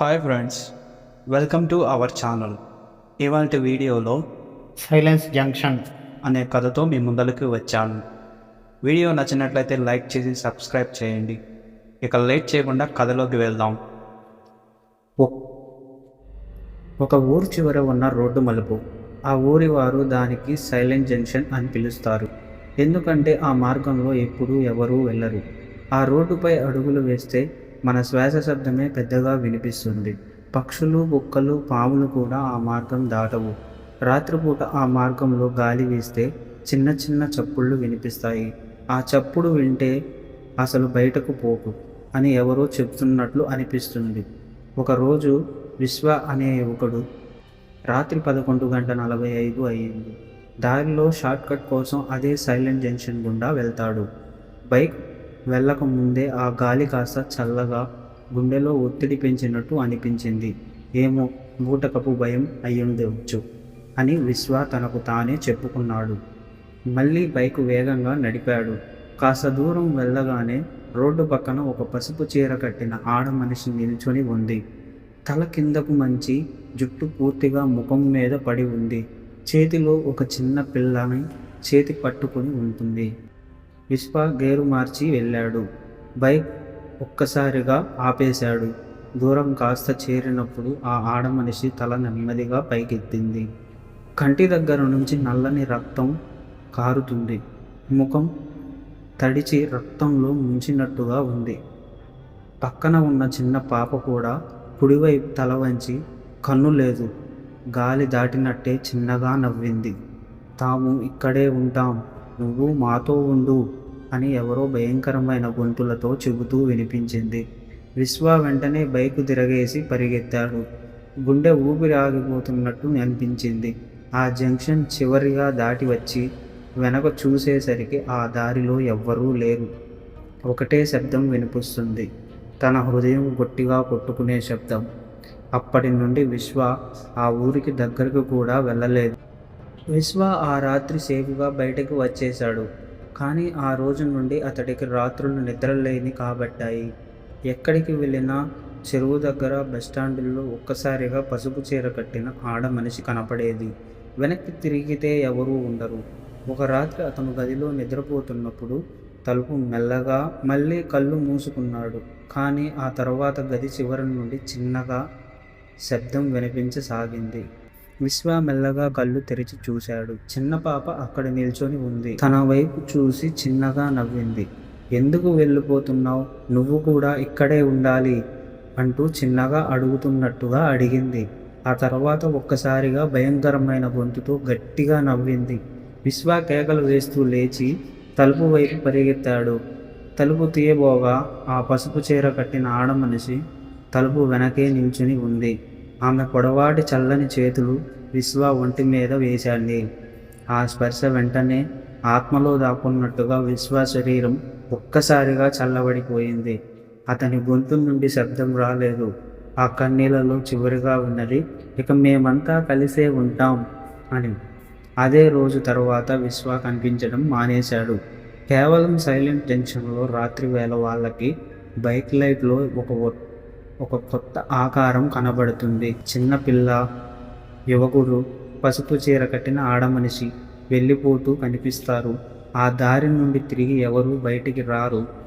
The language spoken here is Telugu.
Hi friends welcome to our channel ఇవాళ వీడియోలో సైలెన్స్ జంక్షన్ అనే కథతో మీ ముందరికి వచ్చాను. వీడియో నచ్చినట్లయితే లైక్ చేసి సబ్స్క్రైబ్ చేయండి. ఇక లేట్ చేయకుండా కథలోకి వెళ్దాం. ఒక్- ఒక ఊరు చివర ఉన్న రోడ్డు మలుపు. ఆ ఊరి వారు దానికి సైలెంట్ జంక్షన్ అని పిలుస్తారు. ఎందుకంటే ఆ మార్గంలో ఎప్పుడూ ఎవరూ వెళ్ళరు. ఆ రోడ్డుపై అడుగులు వేస్తే మన శ్వాస శబ్దమే పెద్దగా వినిపిస్తుంది. పక్షులు కుక్కలు పాములు కూడా ఆ మార్గం దాటవు. రాత్రిపూట ఆ మార్గంలో గాలి వీస్తే చిన్న చిన్న చప్పుళ్ళు వినిపిస్తాయి. ఆ చప్పుడు వింటే అసలు బయటకు పోకు అని ఎవరో చెప్తున్నట్లు అనిపిస్తుంది. ఒకరోజు విశ్వ అనే యువకుడు రాత్రి పదకొండు గంట నలభై ఐదు అయ్యింది. దారిలో షార్ట్ కట్ కోసం అదే సైలెంట్ జంక్షన్ గుండా వెళ్తాడు. బైక్ వెళ్ళక ముందే ఆ గాలి కాస్త చల్లగా గుండెలో ఒత్తిడి పెంచినట్టు అనిపించింది. ఏమో బూటకపు భయం అయ్యుండవచ్చు అని విశ్వ తనకు తానే చెప్పుకున్నాడు. మళ్ళీ బైక్ వేగంగా నడిపాడు. కాస్త దూరం వెళ్ళగానే రోడ్డు పక్కన ఒక పసుపు చీర కట్టిన ఆడ మనిషి నిల్చొని ఉంది. తల కిందకు మంచి జుట్టు పూర్తిగా ముఖం మీద పడి ఉంది. చేతిలో ఒక చిన్న పిల్లని చేతి పట్టుకొని ఉంటుంది. విశ్వ గేరు మార్చి వెళ్ళాడు. బైక్ ఒక్కసారిగా ఆపేశాడు. దూరం కాస్త చేరినప్పుడు ఆ ఆడ మనిషి తల నెమ్మదిగా పైకెత్తింది. కంటి దగ్గర నుంచి నల్లని రక్తం కారుతుంది. ముఖం తడిచి రక్తంలో ముంచినట్టుగా ఉంది. పక్కన ఉన్న చిన్న పాప కూడా కుడివైపు తల వంచి కన్ను లేదు. గాలి దాటినట్టే చిన్నగా నవ్వింది. తాము ఇక్కడే ఉంటాం. నువ్వు మాతో ఉండు అని ఎవరో భయంకరమైన గొంతులతో చెబుతూ వినిపించింది. విశ్వ వెంటనే బైకు తిరగేసి పరిగెత్తాడు. గుండె ఊపిరి ఆగిపోతున్నట్టు అనిపించింది. ఆ జంక్షన్ చివరిగా దాటి వచ్చి వెనక చూసేసరికి ఆ దారిలో ఎవ్వరూ లేరు. ఒకటే శబ్దం వినిపిస్తుంది. తన హృదయం గట్టిగా కొట్టుకునే శబ్దం. అప్పటి నుండి విశ్వ ఆ ఊరికి దగ్గరకు కూడా వెళ్ళలేదు. విశ్వ ఆ రాత్రి సేఫ్గా బయటకు వచ్చేశాడు. కానీ ఆ రోజు నుండి అతడికి రాత్రులు నిద్రలేని కాబట్టాయి. ఎక్కడికి వెళ్ళినా చెరువు దగ్గర బస్టాండుల్లో ఒక్కసారిగా పసుపు చీర కట్టిన ఆడ మనిషి కనపడేది. వెనక్కి తిరిగితే ఎవరూ ఉండరు. ఒక రాత్రి అతను గదిలో నిద్రపోతున్నప్పుడు తలుపు మెల్లగా మళ్ళీ కళ్ళు మూసుకున్నాడు. కానీ ఆ తర్వాత గది చివరి నుండి చిన్నగా శబ్దం వినిపించసాగింది. విశ్వ మెల్లగా కళ్ళు తెరిచి చూశాడు. చిన్న పాప అక్కడ నిల్చొని ఉంది. తన వైపు చూసి చిన్నగా నవ్వింది. ఎందుకు వెళ్ళిపోతున్నావు? నువ్వు కూడా ఇక్కడే ఉండాలి అంటూ చిన్నగా అడుగుతున్నట్టుగా అడిగింది. ఆ తర్వాత ఒక్కసారిగా భయంకరమైన గొంతుతో గట్టిగా నవ్వింది. విశ్వ కేకలు వేస్తూ లేచి తలుపు వైపు పరిగెత్తాడు. తలుపు తీయబోగా. ఆ పసుపు చీర కట్టిన ఆడమనిషి తలుపు వెనకే నిల్చుని ఉంది. ఆమె పొడవాటి చల్లని చేతులు విశ్వ ఒంటి మీద వేశాండి ఆ స్పర్శ వెంటనే ఆత్మలో దాక్కున్నట్టుగా విశ్వ శరీరం ఒక్కసారిగా చల్లబడిపోయింది. అతని గొంతు నుండి శబ్దం రాలేదు. ఆ కన్నీళ్ళలో చివరిగా ఉన్నది ఇక మేమంతా కలిసే ఉంటాం అని. అదే రోజు తర్వాత విశ్వ కనిపించడం మానేశాడు. కేవలం సైలెంట్ టెన్షన్లో రాత్రి వేళ వాళ్ళకి బైక్ లైట్లో ఒక ఒక కొత్త ఆకారం కనబడుతుంది. చిన్నపిల్ల యువకుడు పసుపు చీర కట్టిన ఆడమనిషి వెళ్ళిపోతూ కనిపిస్తారు. ఆ దారి నుండి తిరిగి ఎవరు బయటికి రారు.